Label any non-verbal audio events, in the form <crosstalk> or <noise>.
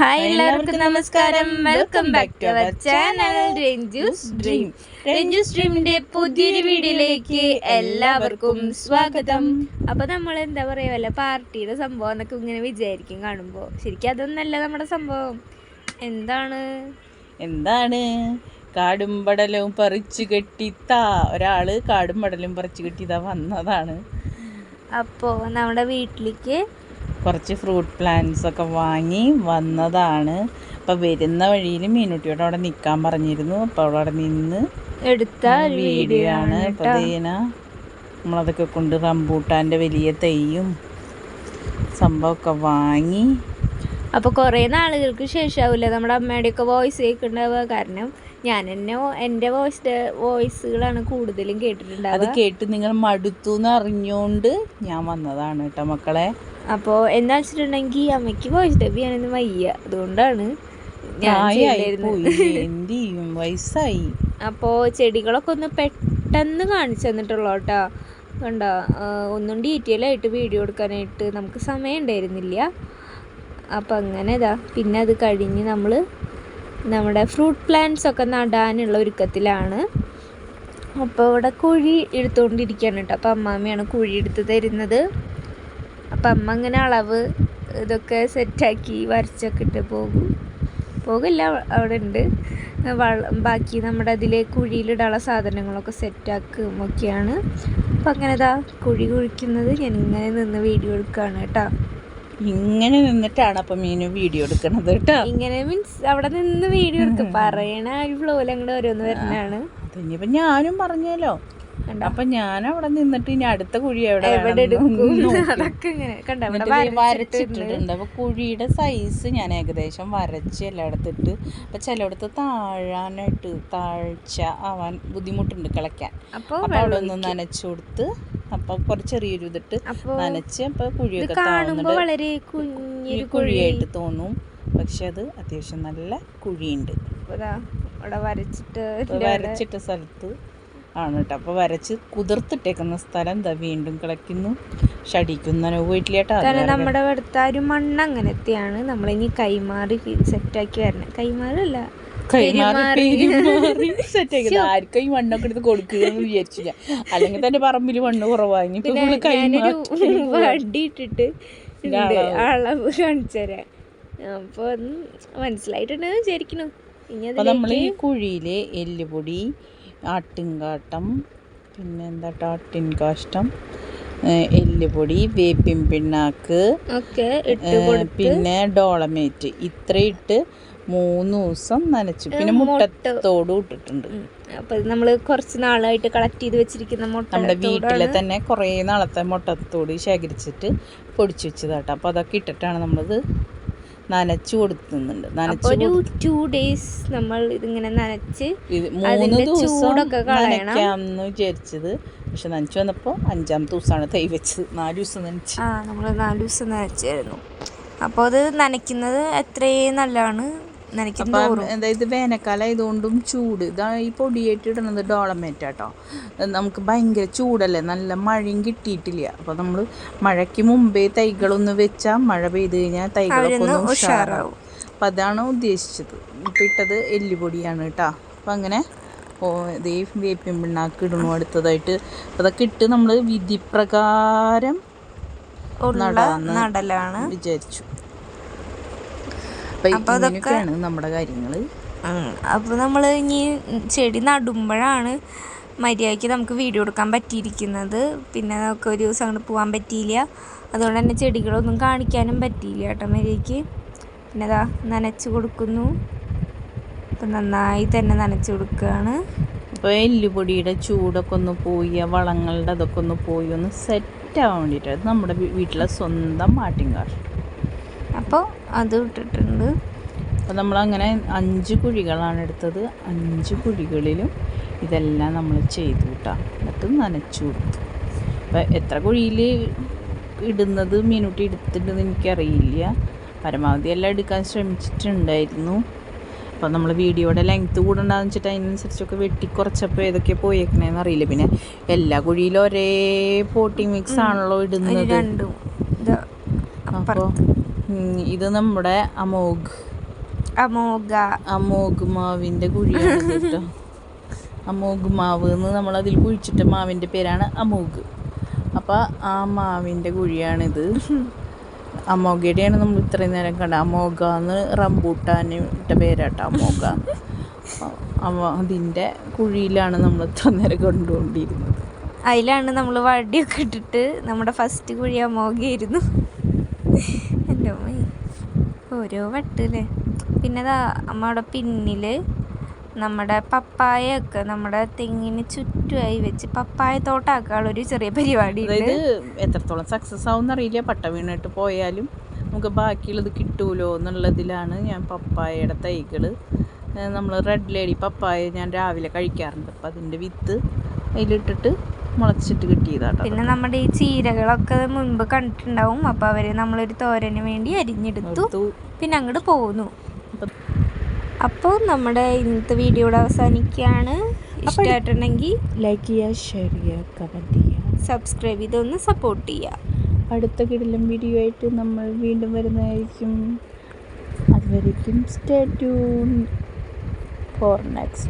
Hi എല്ലാവർക്കും നമസ്കാരം. Welcome back to our channel Ranju's dream Ranju's ഡ്രീമിന്റെ പുതിയൊരു വീഡിയോയിലേക്ക് എല്ലാവർക്കും സ്വാഗതം. അപ്പൊ നമ്മൾ എന്താ പറയാ വല്ല പാർട്ടിയുടെ സംഭവം എന്നൊക്കെ ഇങ്ങനെ വിചാരിക്കും കാണുമ്പോ. ശരിക്കും അതൊന്നല്ല നമ്മുടെ സംഭവം. എന്താണ്? എന്താണ്? കാടും പടലും പറിച്ചു കെട്ടിത്താ. ഒരാൾ കാടും പടലും പറിച്ചു കെട്ടിതാ വന്നതാണ്. അപ്പോ നമ്മുടെ വീട്ടിലേക്ക് കുറച്ച് ഫ്രൂട്ട് പ്ലാന്റ്സ് ഒക്കെ വാങ്ങി വന്നതാണ്. അപ്പം വരുന്ന വഴിയിൽ മീനുട്ടിയോട് അവിടെ നിൽക്കാൻ പറഞ്ഞിരുന്നു. അപ്പോൾ അവിടെ നിന്ന് എടുത്ത വീഡിയോ ആണ് പ്രതീന അപ്പോൾ നമ്മളതൊക്കെ കൊണ്ട് റംബൂട്ടാന്റെ വലിയ തെയ്യും സംഭവമൊക്കെ വാങ്ങി. അപ്പോൾ കുറേ നാളുകൾക്ക് ശേഷമാവില്ല നമ്മുടെ അമ്മയുടെയൊക്കെ വോയിസ് കേൾക്കുന്നുണ്ടാവുക കാരണം ഞാൻ എന്നെ എന്റെ വോയിസ് വോയിസുകളാണ് കൂടുതലും കേട്ടിട്ടുണ്ടാവുക. അത് കേട്ട് നിങ്ങൾ മടുത്തു എന്ന് അറിഞ്ഞുകൊണ്ട് ഞാൻ വന്നതാണ് കേട്ടോ മക്കളെ. അപ്പോൾ എന്താ വെച്ചിട്ടുണ്ടെങ്കിൽ അമ്മയ്ക്ക് വോയിസ് ഡബ് ചെയ്യാനൊന്നും വയ്യ. അതുകൊണ്ടാണ് ഞാൻ എന്ത് ചെയ്യും? വയസ്സായി. അപ്പോൾ ചെടികളൊക്കെ ഒന്ന് പെട്ടെന്ന് കാണിച്ചു തന്നിട്ടുള്ളൂ കേട്ടോ. കണ്ട? ഒന്നും ഡീറ്റെയിൽ ആയിട്ട് വീഡിയോ എടുക്കാനായിട്ട് നമുക്ക് സമയം ഉണ്ടായിരുന്നില്ല. അപ്പം അങ്ങനെ ഇതാ. പിന്നെ അത് കഴിഞ്ഞ് നമ്മൾ നമ്മുടെ ഫ്രൂട്ട് പ്ലാന്റ്സ് ഒക്കെ നടാനുള്ള ഒരുക്കത്തിലാണ്. അപ്പോൾ ഇവിടെ കുഴി എടുത്തുകൊണ്ടിരിക്കുകയാണ് കേട്ടോ. അപ്പം അമ്മാമ്മയാണ് കുഴി എടുത്ത് തരുന്നത്. അപ്പം അമ്മ അങ്ങനെ അളവ് ഇതൊക്കെ സെറ്റാക്കി വരച്ചൊക്കെ ഇട്ട് പോകും. പോകില്ല അവിടെ ഉണ്ട് ബാക്കി നമ്മുടെ അതിലെ കുഴിയിലിടാനുള്ള സാധനങ്ങളൊക്കെ സെറ്റാക്കും ഒക്കെയാണ്. അപ്പം അങ്ങനെ ഇതാ കുഴി കുഴിക്കുന്നത്. ഞാൻ ഇങ്ങനെ നിന്ന് വീഡിയോ എടുക്കുകയാണ് കേട്ടോ. ഇങ്ങനെ നിന്നിട്ടാണ് അപ്പൊ മീനു വീഡിയോ എടുക്കണത് കേട്ടോ. ഇങ്ങനെ മീൻസ് അവിടെ നിന്ന് വീഡിയോ എടുക്കും. പറയണ ഒരു ഫ്ലോയിൽ അങ്ങോട്ട് ഓരോന്ന് വരുന്നതാണ് അതിനിപ്പോ ഞാനും പറഞ്ഞല്ലോ. കണ്ടോ? അപ്പൊ ഞാൻ അവിടെ നിന്നിട്ട് ഇനി അടുത്ത കുഴി എവിടെ <laughs> വരച്ചിട്ടുണ്ട് വരച്ചിട്ടിട്ടുണ്ട്. അപ്പൊ കുഴിയുടെ സൈസ് ഞാൻ ഏകദേശം വരച്ച് എല്ലായിടത്തിട്ട് അപ്പൊ ചിലയിടത്ത് താഴാനായിട്ട് താഴ്ച ആവാൻ ബുദ്ധിമുട്ടുണ്ട് കിളയ്ക്കാൻ. അപ്പൊ അവിടെ ഒന്ന് നനച്ചു കൊടുത്ത് അപ്പൊ കുറച്ച് ചെറിയൊരു ഇതിട്ട് നനച്ച് അപ്പൊ കുഴിയൊക്കെ കാണുമ്പോൾ വളരെ ഈ കുഴിയായിട്ട് തോന്നും. പക്ഷെ അത് അത്യാവശ്യം നല്ല കുഴിയുണ്ട്. ഇവിടെ വരച്ചിട്ട് വരച്ചിട്ട സ്ഥലത്ത് ആണ് കേട്ടോ. അപ്പോൾ വരച്ച് കുതിർത്തിട്ടേക്കുന്ന സ്ഥലം എന്താ വീണ്ടും കിളയ്ക്കുന്നു. ഷടിക്കുന്ന അത് കാരണം നമ്മുടെ അടുത്ത ഒരു മണ്ണ് അങ്ങനത്തെയാണ് നമ്മളിനി കൈമാറി സെറ്റാക്കി വരണം. കൈമാറല്ല കൈമാറി ആക്കിയത്. ആർക്കും ഈ മണ്ണൊക്കെ എടുത്ത് കൊടുക്കുകയെന്ന് വിചാരിച്ചില്ല. അല്ലെങ്കിൽ തന്റെ പറമ്പിൽ മണ്ണ് കുറവായി വടി ഇട്ടിട്ട് അളവ്. അളവ് അപ്പോൾ മനസ്സിലായിട്ടുണ്ടെന്ന് വിചാരിക്കണു ഇനി നമ്മൾ ഈ അതിലേക്ക് എല്ലുപൊടി ആട്ടിൻകാട്ടം പിന്നെ എന്താ ആട്ടിൻ കാഷ്ടം ഏഹ് എല്ലുപൊടി വേപ്പിൻ പിണ്ണാക്ക് പിന്നെ ഡോളമേറ്റ്. ഇത്ര ഇട്ട് മൂന്ന് ദിവസം നനച്ചു. പിന്നെ മുട്ടത്തോട് ഇട്ടിട്ടുണ്ട്. അപ്പൊ ഇത് നമ്മൾ കുറച്ച് നാളായിട്ട് കളക്ട് ചെയ്ത് വെച്ചിരിക്കുന്ന നമ്മുടെ വീട്ടിലെ തന്നെ കുറേ നാളത്തെ മുട്ടത്തോട് ശേഖരിച്ചിട്ട് പൊടിച്ചു വെച്ചതാട്ടോ. അപ്പോൾ അതൊക്കെ ഇട്ടിട്ടാണ് നമ്മളത് നനച്ചു കൊടുക്കുന്നുണ്ട്. നനച്ചു ടു ഡേയ്സ് നമ്മൾ ഇതിങ്ങനെ നനച്ച് മൂന്ന് ദിവസം. നനയ്ക്കാമെന്ന് വിചാരിച്ചത്. പക്ഷെ നനച്ചു വന്നപ്പോൾ അഞ്ചാമത്തെ ദിവസമാണ് തൈ വെച്ചത്. നാല് ദിവസം നനച്ച്. ആ നമ്മൾ നാല് ദിവസം നനച്ചായിരുന്നു. അപ്പോൾ അത് നനയ്ക്കുന്നത് അത്രേ നല്ലതാണ്. നനയ്ക്കും അപ്പം തോറും. അതായത് വേനൽക്കാലം ആയതുകൊണ്ടും ചൂട്. ഇതാ ഈ പൊടിയേറ്റ് ഇടുന്നത് ഡോളമേറ്റ് കേട്ടോ നമുക്ക് ഭയങ്കര ചൂടല്ലേ? നല്ല മഴയും കിട്ടിയിട്ടില്ല. അപ്പോൾ നമ്മൾ മഴയ്ക്ക് മുമ്പേ തൈകളൊന്ന് വെച്ചാൽ മഴ പെയ്ത് കഴിഞ്ഞാൽ തൈകളൊക്കെ ഒന്ന് ഉഷാറാവും. അപ്പൊ അതാണ് ഉദ്ദേശിച്ചത്. ഇപ്പം ഇട്ടത് എല്ലുപൊടിയാണ് കേട്ടോ. അപ്പം അങ്ങനെ ഓ ഇതേ വേപ്പിൻ പിണ്ണാക്ക് ഇടണു അടുത്തതായിട്ട്. അതൊക്കെ ഇട്ട് നമ്മൾ വിധിപ്രകാരം നടലാണ്. വിചാരിച്ചു. അപ്പം അതൊക്കെ- നമ്മുടെ കാര്യങ്ങൾ അപ്പോൾ നമ്മൾ ഇനി ചെടി നടുമ്പോഴാണ് മര്യാദയ്ക്ക് നമുക്ക് വീഡിയോ എടുക്കാൻ പറ്റിയിരിക്കുന്നത്. പിന്നെ നമുക്ക് ഒരു ദിവസം അങ്ങോട്ട് പോകാൻ പറ്റിയില്ല. അതുകൊണ്ട് തന്നെ ചെടികളൊന്നും കാണിക്കാനും പറ്റിയില്ല കേട്ടോ മര്യാദയ്ക്ക്. പിന്നെ അതാ നനച്ച് കൊടുക്കുന്നു. അപ്പം നന്നായി തന്നെ നനച്ച് കൊടുക്കുകയാണ് ഇപ്പോൾ എല്ലുപൊടിയുടെ ചൂടൊക്കെ ഒന്ന് പോയി വളങ്ങളുടെ അതൊക്കെ ഒന്ന് പോയി ഒന്ന് സെറ്റ് ആവാൻ വേണ്ടിയിട്ട് നമ്മുടെ വീട്ടിലെ സ്വന്തം ആട്ടിൻകാർ അപ്പോൾ അത് ഇട്ടിട്ടുണ്ട്. അപ്പോൾ നമ്മളങ്ങനെ അഞ്ച് കുഴികളാണ് എടുത്തത്. അഞ്ച് കുഴികളിലും ഇതെല്ലാം നമ്മൾ ചെയ്തു കിട്ടാം. എന്നിട്ട് നനച്ചു കൊടുത്തു. അപ്പോൾ എത്ര കുഴിയിൽ ഇടുന്നത് മീനൂട്ടി എടുത്തിട്ടുണ്ടെന്ന് എനിക്കറിയില്ല. പരമാവധി എല്ലാം എടുക്കാൻ ശ്രമിച്ചിട്ടുണ്ടായിരുന്നു. അപ്പോൾ നമ്മൾ വീഡിയോയുടെ ലെങ്ത്ത് കൂടണ്ടെന്ന് വെച്ചിട്ട് അതിനനുസരിച്ചൊക്കെ വെട്ടിക്കുറച്ചപ്പോൾ ഏതൊക്കെ പോയേക്കണേന്ന് അറിയില്ല. പിന്നെ എല്ലാ കുഴിയിലും ഒരേ പോട്ടിംഗ് മിക്സ് ആണല്ലോ ഇടുന്നത്. അപ്പോൾ ഇത് നമ്മുടെ അമോഗ് അമോഗ അമോഗ് മാവിന്റെ കുഴിയാണ് കേട്ടോ. അമോഗ് മാവ് എന്ന് നമ്മൾ അതിൽ കുഴിച്ചിട്ട മാവിന്റെ പേരാണ് അമോഗ് അപ്പോൾ ആ മാവിന്റെ കുഴിയാണിത്. അമോഗയുടെയാണ് നമ്മൾ ഇത്രയും നേരം കണ്ട അമോഗ എന്ന് റംബൂട്ടാന് ഇട്ട പേരാട്ടോ അമോഗ അതിന്റെ കുഴിയിലാണ് നമ്മൾ ഇത്ര നേരം കണ്ടുകൊണ്ടിരുന്നത്. അതിലാണ് നമ്മൾ വടിയൊക്കെ ഇട്ടിട്ട് നമ്മുടെ ഫസ്റ്റ് കുഴി അമോഘയായിരുന്നു. ഓരോ വട്ടല്ലേ പിന്നെ നമ്മുടെ പിന്നിൽ നമ്മുടെ പപ്പായൊക്കെ നമ്മുടെ തെങ്ങിന് ചുറ്റുമായി വെച്ച് പപ്പായ തോട്ടാക്കാനുള്ള ഒരു ചെറിയ പരിപാടി അതായത് എത്രത്തോളം സക്സസ് ആവും അറിയില്ല. പട്ട വീണിട്ട് പോയാലും നമുക്ക് ബാക്കിയുള്ളത് കിട്ടൂലോ എന്നുള്ളതിലാണ് ഞാൻ പപ്പായയുടെ തൈകൾ നമ്മൾ റെഡ് ലേഡി പപ്പായ ഞാൻ രാവിലെ കഴിക്കാറുണ്ട്. അപ്പം അതിന്റെ വിത്ത് അതിലിട്ടിട്ട് മുളച്ചിട്ട് കിട്ടിയതാണ് പിന്നെ നമ്മുടെ ഈ ചീരകളൊക്കെ മുൻപ് കണ്ടിട്ടുണ്ടാവും. അപ്പോൾ അവർ നമ്മളൊരു തോരന് വേണ്ടി അരിഞ്ഞെടുത്തു. പിന്നെ അങ്ങോട്ട് പോന്നു അപ്പോൾ നമ്മുടെ ഇന്നത്തെ വീഡിയോ ഇവിടെ അവസാനിക്കുകയാണ്. ഇഷ്ടമായിട്ടുണ്ടെങ്കിൽ ലൈക്ക് ചെയ്യുക ഷെയർ ചെയ്യുക കമന്റ് ചെയ്യുക. സബ്സ്ക്രൈബ് ചെയ്തൊന്ന് സപ്പോർട്ട് ചെയ്യുക. അടുത്ത കിടിലം വീഡിയോ ആയിട്ട് നമ്മൾ വീണ്ടും വരുന്നതായിരിക്കും. അതുവരേക്കും സ്റ്റേ ട്യൂൺ ഫോർ നെക്സ്റ്റ്